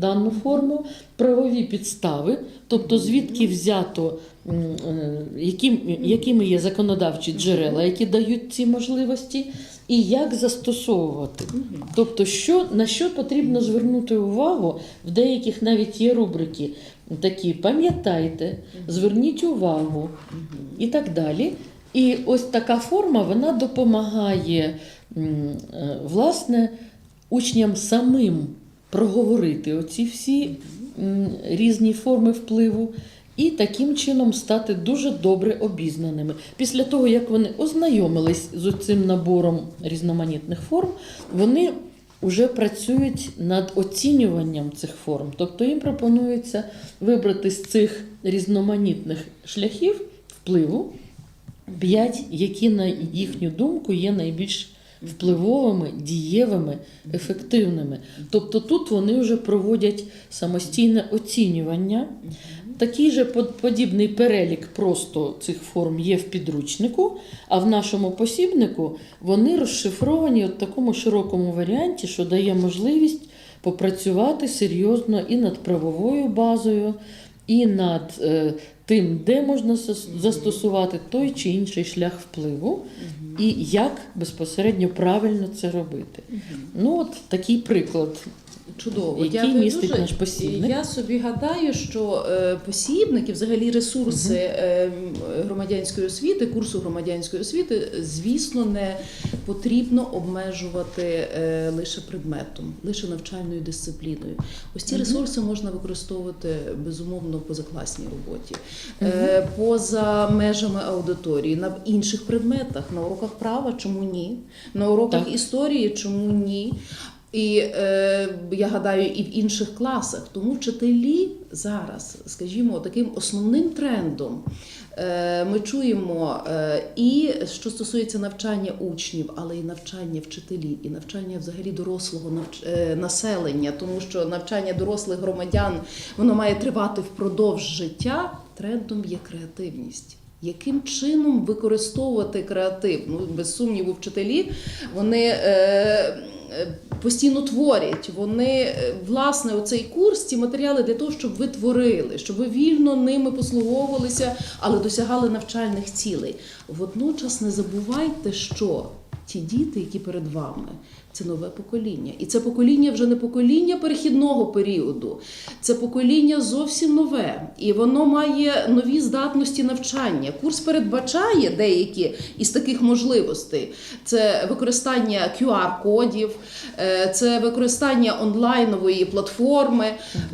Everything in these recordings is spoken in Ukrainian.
дану форму, правові підстави, тобто звідки взято, е, яким, якими є законодавчі джерела, які дають ці можливості, і як застосовувати. Тобто, що, на що потрібно звернути увагу, в деяких навіть є рубрики такі: пам'ятайте, зверніть увагу і так далі. І ось така форма вона допомагає е, власне учням самим проговорити оці всі різні форми впливу. І таким чином стати дуже добре обізнаними. Після того, як вони ознайомились з цим набором різноманітних форм, вони вже працюють над оцінюванням цих форм. Тобто їм пропонується вибрати з цих різноманітних шляхів впливу п'ять, які на їхню думку є найбільш впливовими, дієвими, ефективними. Тобто тут вони вже проводять самостійне оцінювання. Такий же подібний перелік просто цих форм є в підручнику, а в нашому посібнику вони розшифровані в такому широкому варіанті, що дає можливість попрацювати серйозно і над правовою базою, і над е, тим, де можна застосувати той чи інший шлях впливу, і як безпосередньо правильно це робити. Ну, от такий приклад. Чудово, Який містить дуже. наш посібник? Я собі гадаю, що е, посібники, взагалі ресурси е, громадянської освіти, курсу громадянської освіти, звісно, не потрібно обмежувати е, лише предметом, лише навчальною дисципліною. Ось ці ресурси можна використовувати безумовно в позакласній роботі, е, поза межами аудиторії, на інших предметах, на уроках права, чому ні? На уроках Так. історії, чому ні? І е, я гадаю, і в інших класах. Тому вчителі зараз, скажімо, таким основним трендом е, ми чуємо е, і що стосується навчання учнів, але і навчання вчителів, і навчання взагалі дорослого навч... е, населення, тому що навчання дорослих громадян воно має тривати впродовж життя. Трендом є креативність. Яким чином використовувати креатив? Ну, без сумніву, вчителі вони е, постійно творять. Вони е, власне оцей курс, ці матеріали для того, щоб ви творили, щоб ви вільно ними послуговувалися, але досягали навчальних цілей. Водночас не забувайте, що ті діти, які перед вами. Це нове покоління. І це покоління вже не покоління перехідного періоду, це покоління зовсім нове. І воно має нові здатності навчання. Курс передбачає деякі із таких можливостей: це використання QR-кодів, е, це використання онлайнової платформи.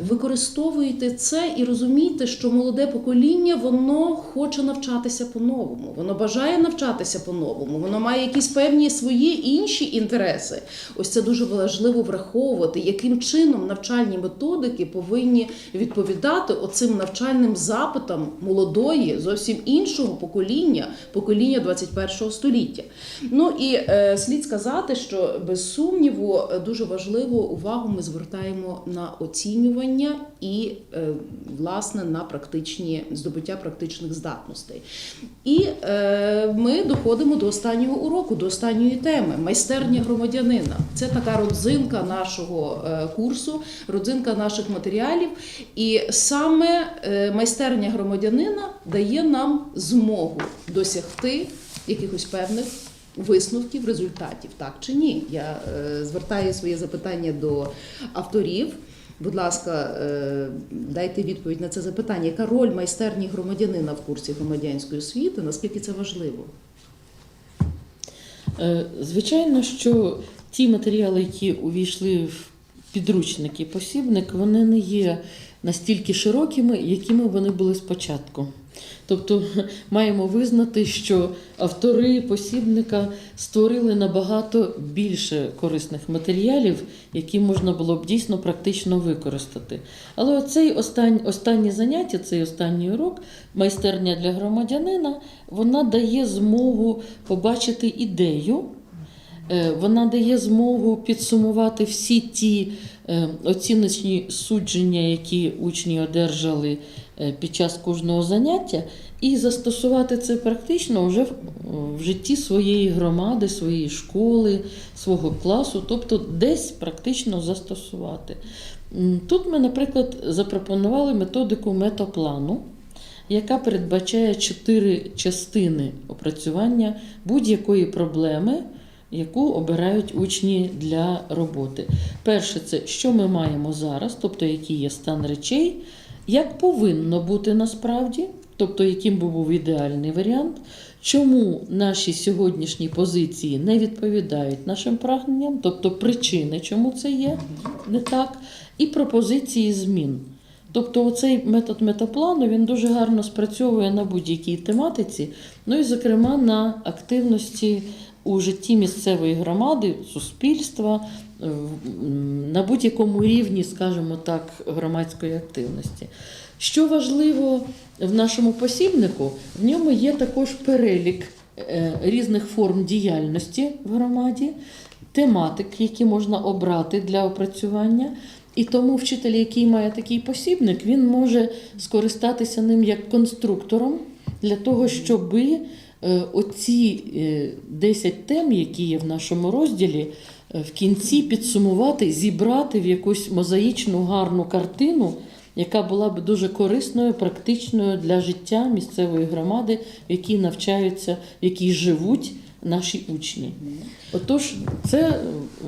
Використовуйте це і розумійте, що молоде покоління воно хоче навчатися по-новому, воно бажає навчатися по-новому, воно має якісь певні свої інші інтереси. Ось це дуже важливо враховувати, яким чином навчальні методики повинні відповідати оцим навчальним запитам молодої, зовсім іншого покоління, покоління 21 століття. Ну і е, слід сказати, що без сумніву дуже важливу увагу ми звертаємо на оцінювання і е, власне на практичні здобуття практичних здатностей. І е, ми доходимо до останнього уроку, до останньої теми майстерня громадянина. Це така родзинка нашого е, курсу, родзинка наших матеріалів. І саме майстерня громадянина дає нам змогу досягти якихось певних. Висновків, результатів, так чи ні? Я е, звертаю своє запитання до авторів. Будь ласка, е, дайте відповідь на це запитання. Яка роль майстерні громадянина в курсі громадянської освіти? Наскільки це важливо? Е, Звичайно, що ті матеріали, які увійшли в підручник і посібник, вони не є настільки широкими, якими вони були спочатку. Тобто маємо визнати, що автори посібника створили набагато більше корисних матеріалів, які можна було б дійсно практично використати. Але оцей останнє заняття, цей останній урок, майстерня для громадянина, вона дає змогу побачити ідею. Е, Вона дає змогу підсумувати всі ті е, оціночні судження, які учні одержали під час кожного заняття, і застосувати це практично вже в, в житті своєї громади, своєї школи, свого класу, тобто десь практично застосувати. Тут ми, наприклад, запропонували методику метаплану, яка передбачає чотири частини опрацювання будь-якої проблеми, яку обирають учні для роботи. Перше, це що ми маємо зараз, тобто який є стан речей, як повинно бути насправді, тобто яким би був ідеальний варіант, чому наші сьогоднішні позиції не відповідають нашим прагненням, тобто причини, чому це є не так, і пропозиції змін. Тобто оцей метод метаплану він дуже гарно спрацьовує на будь-якій тематиці, ну і, зокрема, на активності у житті місцевої громади, суспільства, на будь-якому рівні, скажімо так, громадської активності. Що важливо в нашому посібнику, в ньому є також перелік е, різних форм діяльності в громаді, тематик, які можна обрати для опрацювання. І тому вчитель, який має такий посібник, він може скористатися ним як конструктором для того, щоби е, оці е, 10 тем, які є в нашому розділі, е, в кінці підсумувати, зібрати в якусь мозаїчну гарну картину, яка була б дуже корисною, практичною для життя місцевої громади, в якій навчаються, в якій живуть наші учні. Отож, це е,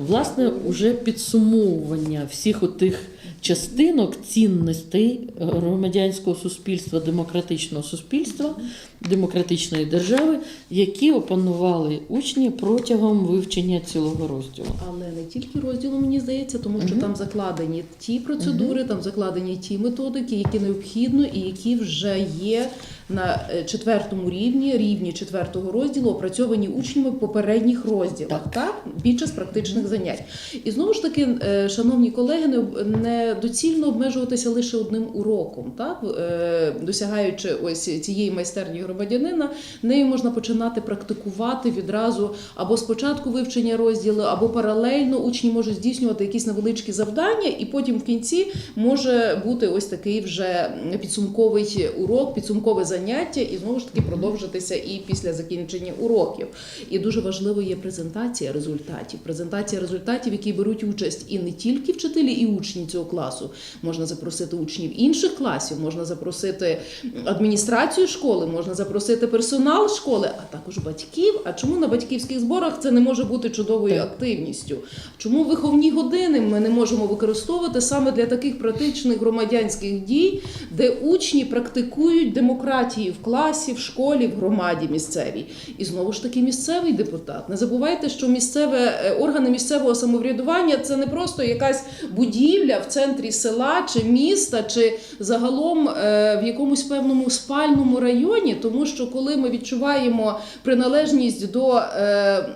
власне уже підсумовування всіх отих частинок цінностей громадянського суспільства, демократичного суспільства, демократичної держави, які опанували учні протягом вивчення цілого розділу. Але не тільки розділу, мені здається, тому що Мгм. там закладені ті процедури, там закладені ті методики, які необхідно і які вже є на е, четвертому рівні, рівні четвертого розділу, опрацьовані учнями в попередніх розділах, Так. так. під час практичних занять. І знову ж таки, е, шановні колеги, не, не доцільно обмежуватися лише одним уроком, так Е, досягаючи ось цієї майстерні громадянина, нею можна починати практикувати відразу або спочатку вивчення розділу, або паралельно учні можуть здійснювати якісь невеличкі завдання, і потім в кінці може бути ось такий вже підсумковий урок, підсумкове заняття, і знову ж таки продовжитися і після закінчення уроків. І дуже важливо є презентація результатів. Презентація результатів, в якій беруть участь і не тільки вчителі і учні цього класу. Можна запросити учнів інших класів, можна запросити адміністрацію школи, можна запросити персонал школи, а також батьків. А чому на батьківських зборах це не може бути чудовою Так. активністю? Чому виховні години ми не можемо використовувати саме для таких практичних громадянських дій, де учні практикують демократію в класі, в школі, в громаді місцевій? І знову ж таки місцевий депутат. Не забувайте, що місцеве е, органи місцевого самоврядування це не просто якась будівля в центрі села чи міста, чи загалом е, в якомусь певному спальному районі, тому що коли ми відчуваємо приналежність до е,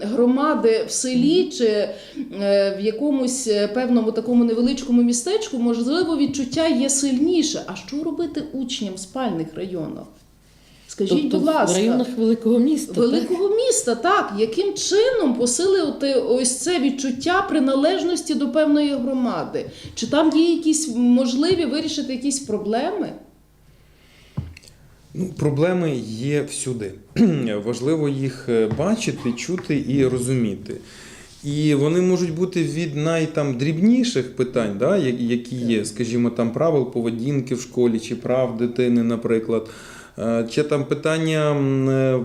громади в селі чи в якомусь певному такому невеличкому містечку, можливо, відчуття є сильніше. А що робити учням в спальних районах? Скажіть, тобто будь ласка, в районах великого міста. так? великого міста, так яким чином посилити ось це відчуття приналежності до певної громади? Чи там є якісь можливі вирішити якісь проблеми? Ну, проблеми є всюди. Важливо їх е, бачити, чути і розуміти. І вони можуть бути від найтамдрібніших питань, да, які є, скажімо, там правил поведінки в школі чи прав дитини, наприклад. Е, Чи там питання е,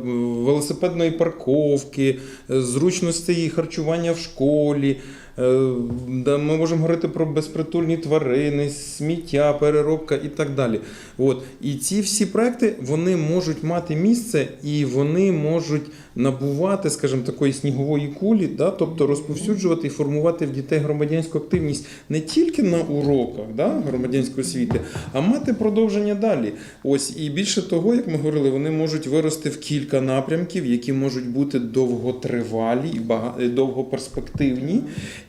велосипедної парковки, е, зручності харчування в школі. Е, Ми можемо говорити про безпритульні тварини, сміття, переробка і так далі. От. І ці всі проекти вони можуть мати місце і вони можуть набувати, скажімо, такої снігової кулі, да? тобто розповсюджувати і формувати в дітей громадянську активність не тільки на уроках да? громадянської освіти, а мати продовження далі. Ось і більше того, як ми говорили, вони можуть вирости в кілька напрямків, які можуть бути довготривалі і довгоперспективні.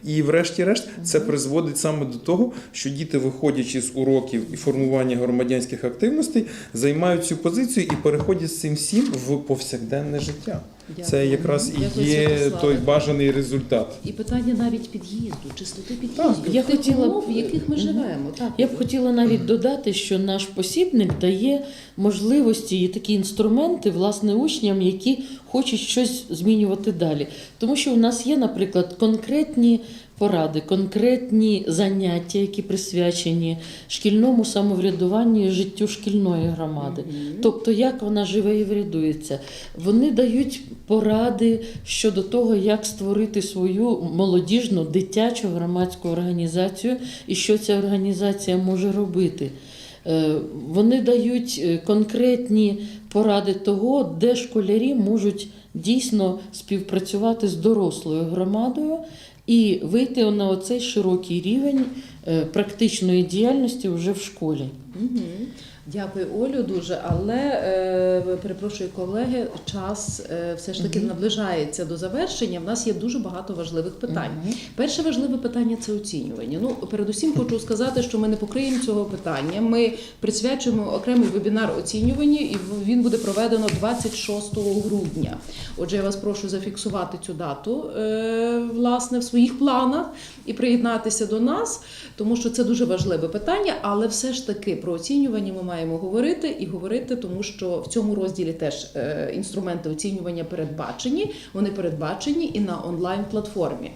І, врешті-решт, це призводить саме до того, що діти, виходячи з уроків і формування громадянських активностей, займають цю позицію і переходять з цим всім в повсякденне життя. Це якраз і є той бажаний результат. І питання навіть під'їзду, чистоти під'їзду, я тих хотіла умов, в яких ми живемо. Так, Я б хотіла навіть додати, що наш посібник дає можливості і такі інструменти власне учням, які хочуть щось змінювати далі. Тому що у нас є, наприклад, конкретні поради, конкретні заняття, які присвячені шкільному самоврядуванню і життю шкільної громади. Тобто, як вона живе і врядується. Вони дають поради щодо того, як створити свою молодіжну дитячу громадську організацію і що ця організація може робити. Е, Вони дають е, конкретні поради того, де школярі можуть дійсно співпрацювати з дорослою громадою і вийти на оцей широкий рівень е, практичної діяльності вже в школі. Мгм. Дякую, Олю, дуже. Але е, перепрошую, колеги, час е, все ж таки Мгм. наближається до завершення. В нас є дуже багато важливих питань. Перше важливе питання це оцінювання. Ну, передусім хочу сказати, що ми не покриємо цього питання. Ми присвячуємо окремий вебінар оцінюванню, і він буде проведено 26 грудня. Отже, я вас прошу зафіксувати цю дату е, власне в своїх планах і приєднатися до нас, тому що це дуже важливе питання. Але все ж таки про оцінювання ми маємо говорити і говорити, тому що в цьому розділі теж е, інструменти оцінювання передбачені. Вони передбачені і на онлайн платформі.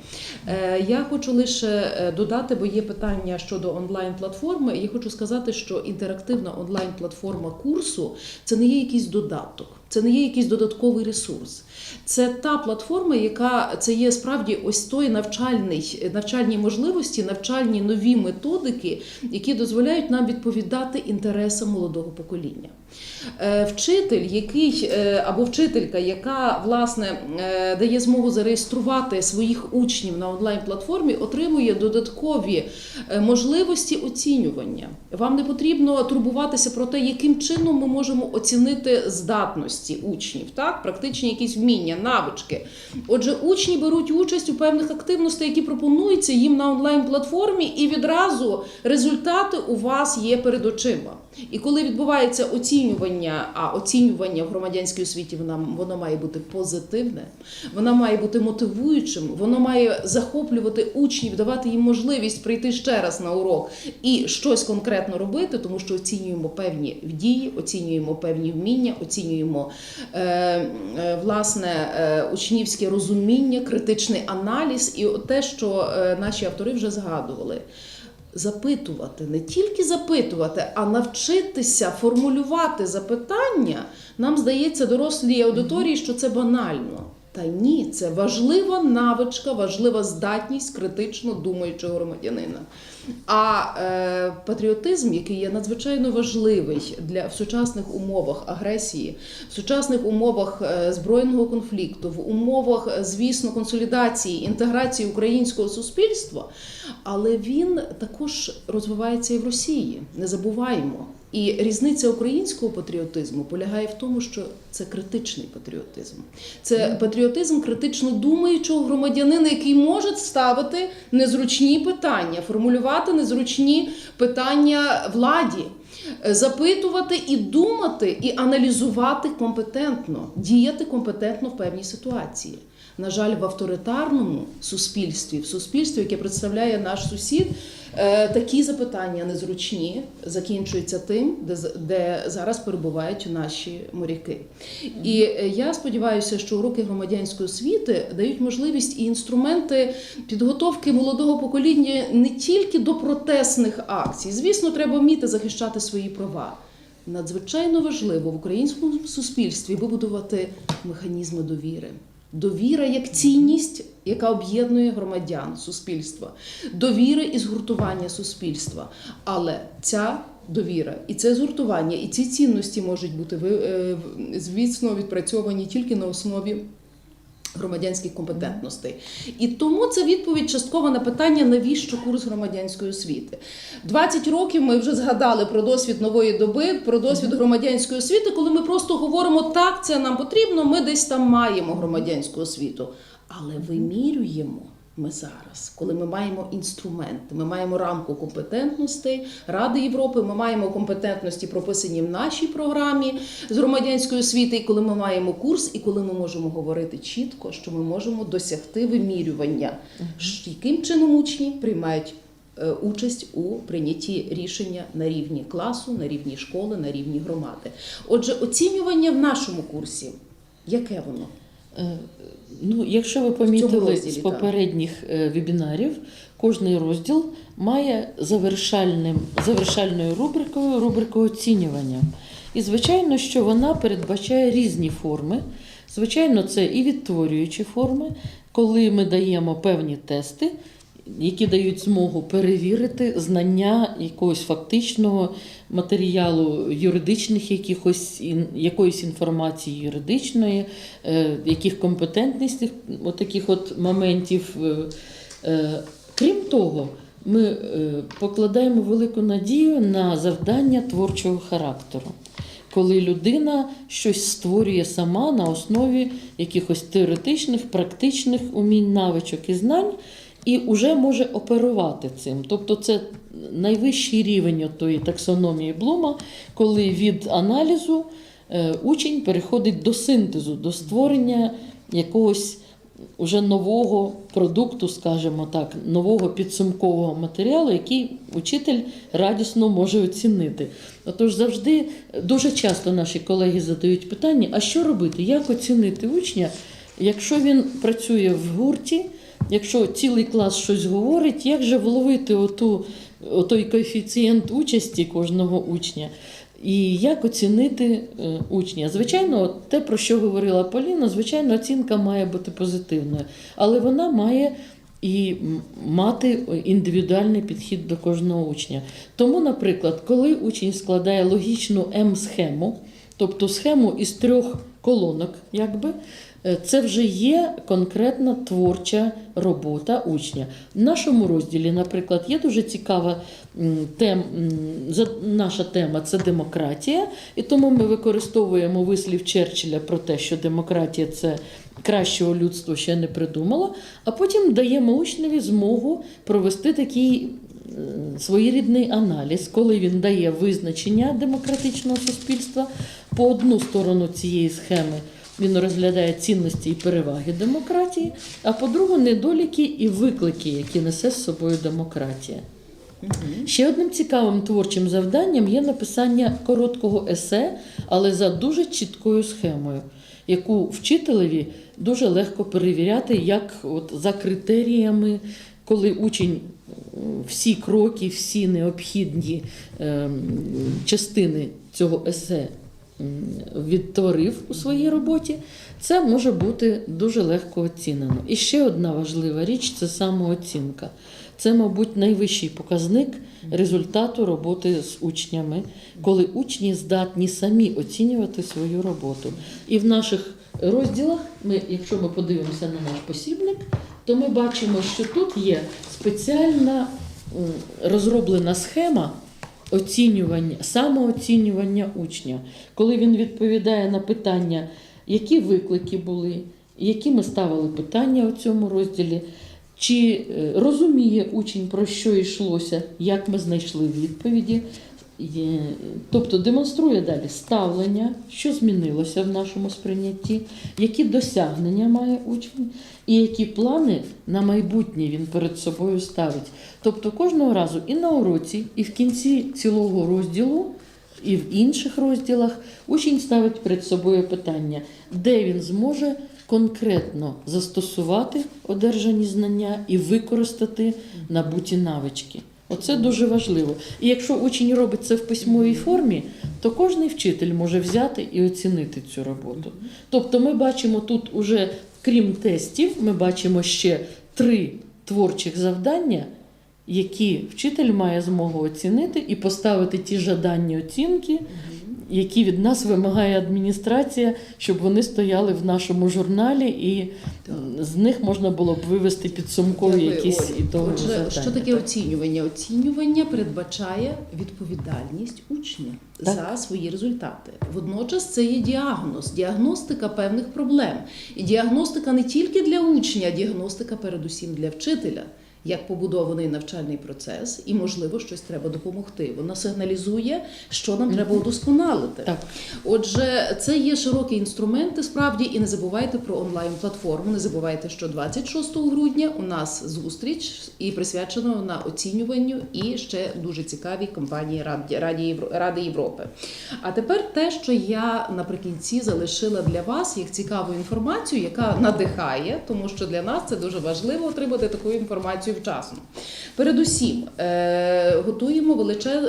Е, Я хочу лише е, додати, бо є питання щодо онлайн платформи. Я хочу сказати, що інтерактивна онлайн платформа курсу це не є якийсь додаток. Це не є якийсь додатковий ресурс. Це та платформа, яка це є справді ось той навчальний навчальні можливості, навчальні нові методики, які дозволяють нам відповідати інтересам молодого покоління. Е, Вчитель, який е, або вчителька, яка власне е, дає змогу зареєструвати своїх учнів на онлайн платформі, отримує додаткові можливості оцінювання. Вам не потрібно турбуватися про те, яким чином ми можемо оцінити здатності учнів, так практичні якісь вміння, навички. Отже, учні беруть участь у певних активностях, які пропонуються їм на онлайн платформі, і відразу результати у вас є перед очима. І коли відбувається оцінювання, а оцінювання в громадянській освіті вона, воно має бути позитивне, воно має бути мотивуючим, воно має захоплювати учнів, давати їм можливість прийти ще раз на урок і щось конкретно робити, тому що оцінюємо певні дії, оцінюємо певні вміння, оцінюємо е, е, власне е, учнівське розуміння, критичний аналіз і те, що е, наші автори вже згадували запитувати, не тільки запитувати, а навчитися формулювати запитання, нам здається, дорослій аудиторії, що це банально. Та ні, це важлива навичка, важлива здатність критично думаючого громадянина. А е, патріотизм, який є надзвичайно важливий для в сучасних умовах агресії, в сучасних умовах е, збройного конфлікту, в умовах, е, звісно, консолідації, інтеграції українського суспільства, але він також розвивається і в Росії. Не забуваємо. І різниця українського патріотизму полягає в тому, що це критичний патріотизм. Це патріотизм критично думаючого громадянина, який може ставити незручні питання, формулювати незручні питання владі, е, запитувати і думати, і аналізувати компетентно, діяти компетентно в певній ситуації. На жаль, в авторитарному суспільстві, в суспільстві, яке представляє наш сусід, такі запитання незручні закінчуються тим, де, де зараз перебувають наші моряки. І е, я сподіваюся, що уроки громадянської освіти дають можливість і інструменти підготовки молодого покоління не тільки до протестних акцій. Звісно, треба вміти захищати свої права. Надзвичайно важливо в українському суспільстві вибудувати механізми довіри. Довіра як цінність, яка об'єднує громадян суспільства, довіра і згуртування суспільства. Але ця довіра і це згуртування, і ці цінності можуть бути е, звісно відпрацьовані тільки на основі громадянських компетентностей. І тому це відповідь частково на питання, навіщо курс громадянської освіти. 20 років ми вже згадали про досвід нової доби, про досвід громадянської освіти, коли ми просто говоримо, так, це нам потрібно, ми десь там маємо громадянську освіту. Але вимірюємо ми зараз, коли ми маємо інструменти, ми маємо рамку компетентностей Ради Європи, ми маємо компетентності, прописані в нашій програмі з громадянської освіти, і коли ми маємо курс, і коли ми можемо говорити чітко, що ми можемо досягти вимірювання, яким чином учні приймають. е, Участь у прийнятті рішення на рівні класу, на рівні школи, на рівні громади. Отже, оцінювання в нашому курсі, яке воно? Ну, якщо ви помітили розділі, з попередніх е, вебінарів, кожний розділ має завершальним, завершальною рубрикою рубрику оцінювання. І звичайно, що вона передбачає різні форми. Звичайно, це і відтворюючі форми, коли ми даємо певні тести, які дають змогу перевірити знання якогось фактичного матеріалу, юридичних якихось якоїсь інформації юридичної, е, яких компетентностей, от от моментів. Е, е, Крім того, ми покладаємо велику надію на завдання творчого характеру. Коли людина щось створює сама на основі якихось теоретичних, практичних умінь, навичок і знань, і вже може оперувати цим. Тобто це найвищий рівень тої таксономії Блума, коли від аналізу е, учень переходить до синтезу, до створення якогось уже нового продукту, скажімо так, нового підсумкового матеріалу, який учитель радісно може оцінити. Отож, завжди дуже часто наші колеги задають питання: а що робити? Як оцінити учня, якщо він працює в гурті, якщо цілий клас щось говорить, як же вловити оту, отой коефіцієнт участі кожного учня? І як оцінити е, учня? Звичайно, те, про що говорила Поліна, звичайно, оцінка має бути позитивною, але вона має і мати індивідуальний підхід до кожного учня. Тому, наприклад, коли учень складає логічну М-схему, тобто схему із трьох колонок, якби, це вже є конкретна творча робота учня. В нашому розділі, наприклад, є дуже цікава тем, наша тема це демократія, і тому ми використовуємо вислів Черчилля про те, що демократія це кращого людство ще не придумало, а потім даємо учневі змогу провести такий е, своєрідний аналіз, коли він дає визначення демократичного суспільства по одну сторону цієї схеми. Він розглядає цінності і переваги демократії, а по-друге, недоліки і виклики, які несе з собою демократія. Ще одним цікавим творчим завданням є написання короткого есе, але за дуже чіткою схемою, яку вчителеві дуже легко перевіряти, як от за критеріями, коли учень всі кроки, всі необхідні ем, частини цього есе відтворив у своїй роботі, це може бути дуже легко оцінено. І ще одна важлива річ це самооцінка. Це, мабуть, найвищий показник результату роботи з учнями, коли учні здатні самі оцінювати свою роботу. І в наших розділах, ми, якщо ми подивимося на наш посібник, то ми бачимо, що тут є спеціальна розроблена схема оцінювання, самооцінювання учня, коли він відповідає на питання, які виклики були, які ми ставили питання у цьому розділі, чи е, розуміє учень, про що йшлося, як ми знайшли відповіді. Тобто демонструє далі ставлення, що змінилося в нашому сприйнятті, які досягнення має учень, і які плани на майбутнє він перед собою ставить. Тобто кожного разу і на уроці, і в кінці цілого розділу, і в інших розділах учень ставить перед собою питання, де він зможе конкретно застосувати одержані знання і використати набуті навички. Оце дуже важливо. І якщо учень робить це в письмовій формі, то кожний вчитель може взяти і оцінити цю роботу. Тобто ми бачимо тут уже, крім тестів, ми бачимо ще три творчих завдання, які вчитель має змогу оцінити і поставити ті жадані оцінки, які від нас вимагає адміністрація, щоб вони стояли в нашому журналі, і з них можна було б вивести підсумкові Дякую, якісь Олі. ітогові Отже, завдання. що таке Так. оцінювання? Оцінювання передбачає відповідальність учня Так. за свої результати. Водночас це є діагноз, діагностика певних проблем. І діагностика не тільки для учня, а діагностика передусім для вчителя. Як побудований навчальний процес, і можливо щось треба допомогти. Вона сигналізує, що нам треба удосконалити. Так. Отже, це є широкі інструменти справді, і не забувайте про онлайн-платформу. Не забувайте, що 26 грудня у нас зустріч і присвячена вона оцінюванню і ще дуже цікавій компанії Ради Європи. А тепер те, що я наприкінці залишила для вас як цікаву інформацію, яка надихає, тому що для нас це дуже важливо отримати таку інформацію вчасно. Передусім, е, готуємо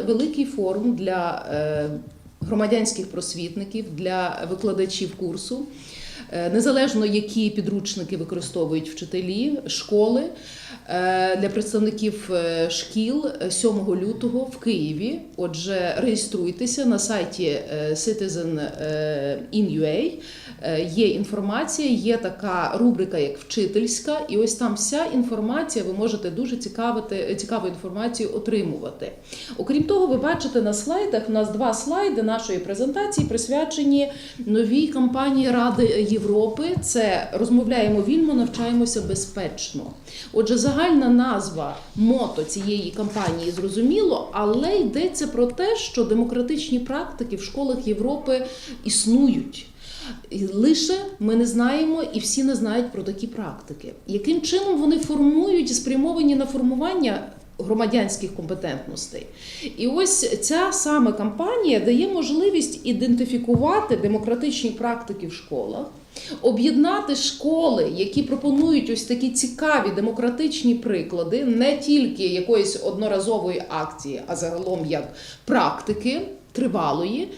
великий форум для е, громадянських просвітників, для викладачів курсу. Е, Незалежно які підручники використовують вчителі, школи для представників шкіл е, 7 лютого в Києві. Отже, реєструйтеся на сайті Citizen in UA. Е, Є інформація, є така рубрика, як вчительська, і ось там вся інформація. Ви можете дуже цікавити, цікаву інформацію отримувати. Окрім того, ви бачите на слайдах. У нас два слайди нашої презентації присвячені новій кампанії Ради Європи. Це розмовляємо вільно, навчаємося безпечно. Отже, загальна назва мото цієї кампанії зрозуміло, але йдеться про те, що демократичні практики в школах Європи існують. І Лише ми не знаємо, і всі не знають про такі практики. Яким чином вони формують спрямовані на формування громадянських компетентностей? І ось ця саме кампанія дає можливість ідентифікувати демократичні практики в школах. Об'єднати школи, які пропонують ось такі цікаві демократичні приклади, не тільки якоїсь одноразової акції, а загалом як практики тривалої,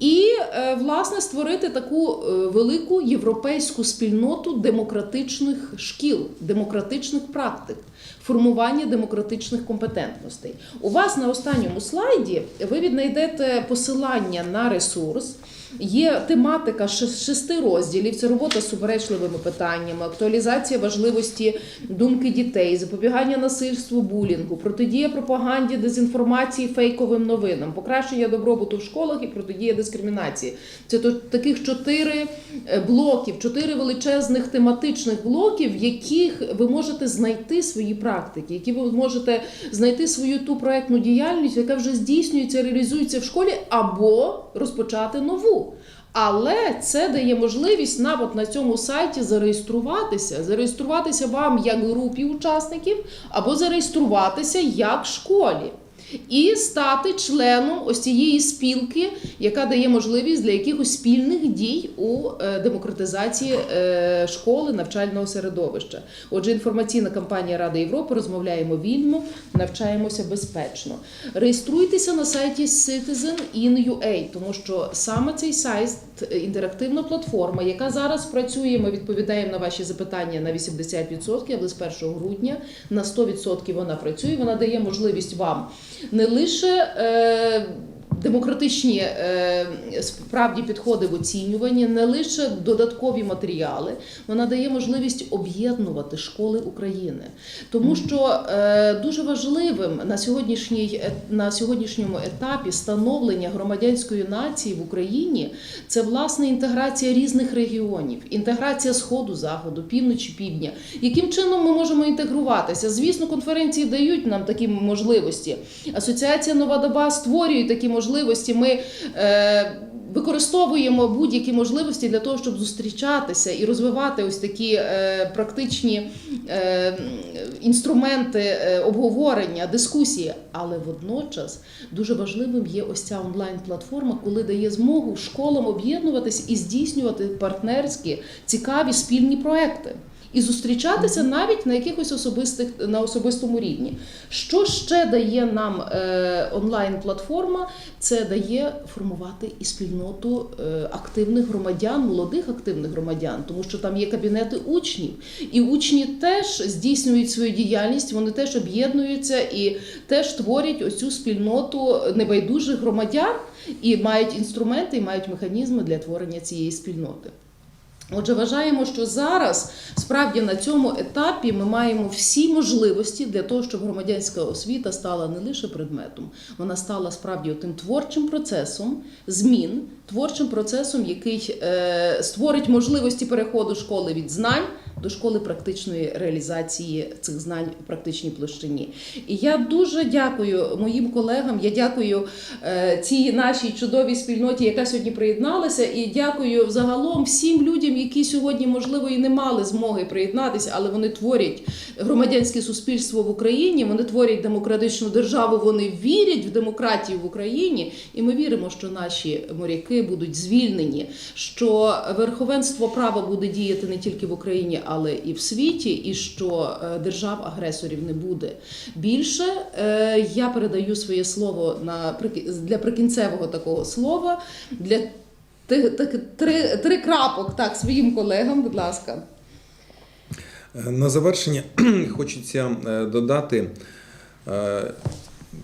і е, власне створити таку е, велику європейську спільноту демократичних шкіл, демократичних практик, формування демократичних компетентностей. У вас на останньому слайді ви віднайдете посилання на ресурс. Є тематика шести розділів: це робота з суперечливими питаннями, актуалізація важливості думки дітей, запобігання насильству, булінгу, протидія пропаганді, дезінформації, фейковим новинам, покращення добробуту в школах і протидія дискримінації. Це то таких чотири е, блоків, чотири величезних тематичних блоків, в яких ви можете знайти свої практики, які ви можете знайти свою ту проектну діяльність, яка вже здійснюється, реалізується в школі, або розпочати нову. Але це дає можливість нам от на цьому сайті зареєструватися, зареєструватися вам як групі учасників, або зареєструватися як школі. І стати членом ось цієї спілки, яка дає можливість для якихось спільних дій у е, демократизації е, школи навчального середовища. Отже, інформаційна кампанія Ради Європи розмовляємо вільно, навчаємося безпечно. Реєструйтеся на сайті Citizen in UA, тому що саме цей сайт інтерактивна платформа, яка зараз працює. Ми відповідаємо на ваші запитання на 80%, але з 1 грудня на 100% вона працює. Вона дає можливість вам не лише е, демократичні е, справді підходи в оцінюванні, не лише додаткові матеріали, вона дає можливість об'єднувати школи України. Тому що е, дуже важливим на сьогоднішній е- на сьогоднішньому етапі становлення громадянської нації в Україні це власне інтеграція різних регіонів, інтеграція сходу, заходу, півночі, півдня. Яким чином ми можемо інтегруватися? Звісно, конференції дають нам такі можливості. Асоціація Нова доба створює такі можливості. Ми е, використовуємо будь-які можливості для того, щоб зустрічатися і розвивати ось такі е, практичні е, інструменти е, обговорення, дискусії. Але водночас дуже важливим є ось ця онлайн-платформа, коли дає змогу школам об'єднуватись і здійснювати партнерські цікаві спільні проекти. І зустрічатися навіть на якихось особистих на особистому рівні. Що ще дає нам е, онлайн-платформа? Це дає формувати і спільноту е, активних громадян, молодих активних громадян, тому що там є кабінети учнів, і учні теж здійснюють свою діяльність, вони теж об'єднуються і теж творять ось цю спільноту небайдужих громадян і мають інструменти, і мають механізми для творення цієї спільноти. Отже, вважаємо, що зараз справді на цьому етапі ми маємо всі можливості для того, щоб громадянська освіта стала не лише предметом, вона стала справді тим творчим процесом змін, творчим процесом, який е, створить можливості переходу школи від знань до школи практичної реалізації цих знань в практичній площині. І я дуже дякую моїм колегам. Я дякую е, цій нашій чудовій спільноті, яка сьогодні приєдналася, і дякую взагалом всім людям, які сьогодні, можливо, і не мали змоги приєднатися, але вони творять громадянське суспільство в Україні, вони творять демократичну державу, вони вірять в демократію в Україні, і ми віримо, що наші моряки будуть звільнені, що верховенство права буде діяти не тільки в Україні, але і в світі, і що е, держав-агресорів не буде. Більше е, я передаю своє слово на для прикінцевого такого слова для три, три крапок так своїм колегам, будь ласка. Е, На завершення хочеться додати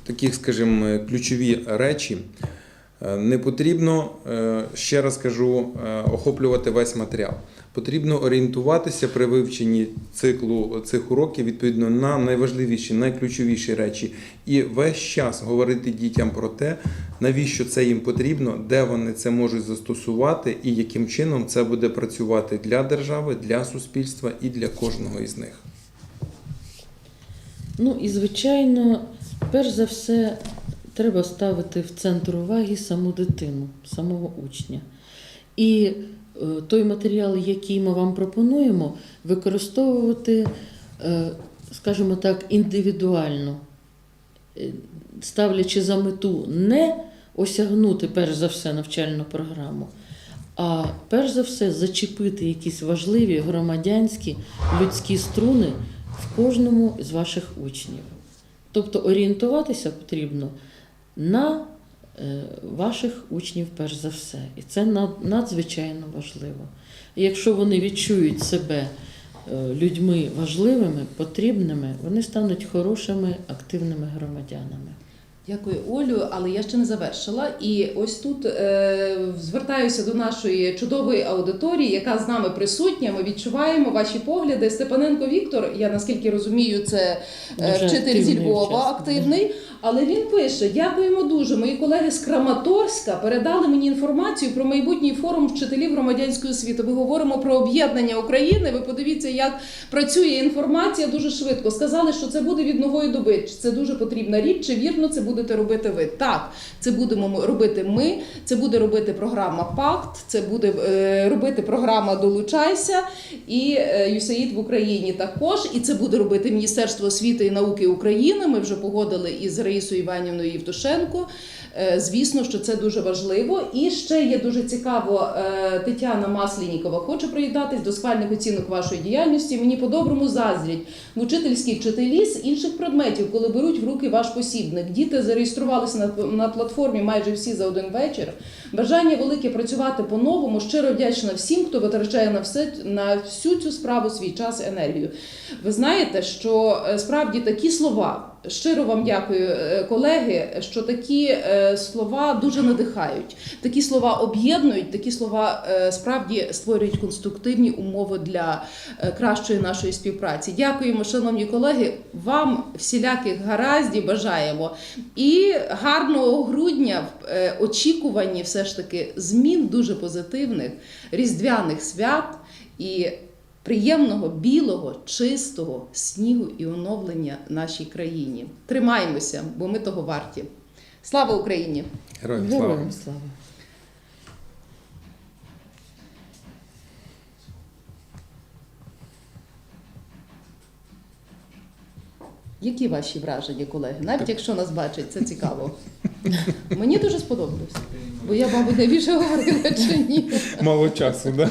таких, скажімо, ключові речі. Не потрібно, ще раз кажу, охоплювати весь матеріал. Потрібно орієнтуватися при вивченні циклу цих уроків відповідно на найважливіші, найключовіші речі, і весь час говорити дітям про те, навіщо це їм потрібно, де вони це можуть застосувати і яким чином це буде працювати для держави, для суспільства і для кожного із них. Ну і звичайно, перш за все, треба ставити в центр уваги саму дитину, самого учня. І той матеріал, який ми вам пропонуємо, використовувати, е, скажімо так, індивідуально, Е, ставлячи за мету не осягнути перш за все навчальну програму, а перш за все зачепити якісь важливі громадянські людські струни в кожному з ваших учнів. Тобто орієнтуватися потрібно на е, ваших учнів перш за все. І це надзвичайно важливо. І якщо вони відчують себе е, людьми важливими, потрібними, вони стануть хорошими, активними громадянами. Дякую, Олю, але я ще не завершила. І ось тут е, звертаюся до нашої чудової аудиторії, яка з нами присутня. Ми відчуваємо ваші погляди. Степаненко Віктор, я наскільки розумію, це е, вчитель зі Львова, учасник, активний. Але він пише: дякуємо дуже. Мої колеги з Краматорська передали мені інформацію про майбутній форум вчителів громадянської освіти. Ми говоримо про об'єднання України. Ви подивіться, як працює інформація дуже швидко. Сказали, що це буде від нової доби. Це дуже потрібна річ. Чи вірно це будете робити ви? Так, це будемо робити ми. Це буде робити програма Пакт. Це буде е, робити програма Долучайся і е, USAID в Україні також. І це буде робити Міністерство освіти і науки України. Ми вже погодили із Раїсою Іванівною Євтушенко. Е, Звісно, що це дуже важливо. І ще є дуже цікаво. е, Тетяна Маслінікова хоче приєднатись до схвальних оцінок вашої діяльності. Мені по-доброму заздрять учительській вчителі з інших предметів, коли беруть в руки ваш посібник. Діти зареєструвалися на платформі майже всі за один вечір. Бажання велике працювати по-новому. Щиро вдячна всім, хто витрачає на все на всю цю справу свій час енергію. Ви знаєте, що е, справді такі слова. Щиро вам дякую, е, колеги, що такі е, слова дуже надихають. Такі слова об'єднують, такі слова справді створюють конструктивні умови для кращої нашої співпраці. Дякуємо, шановні колеги. Вам всіляких гараздів бажаємо і гарного грудня в очікуванні все ж таки змін дуже позитивних, різдвяних свят і приємного білого, чистого снігу і оновлення нашій країні. Тримаймося, бо ми того варті. Слава Україні! Героям слава! Які ваші враження, колеги? Навіть якщо нас бачать, це цікаво. Мені дуже сподобалось, бо я, мабуть, найбільше говорила чи ні. Мало часу, да?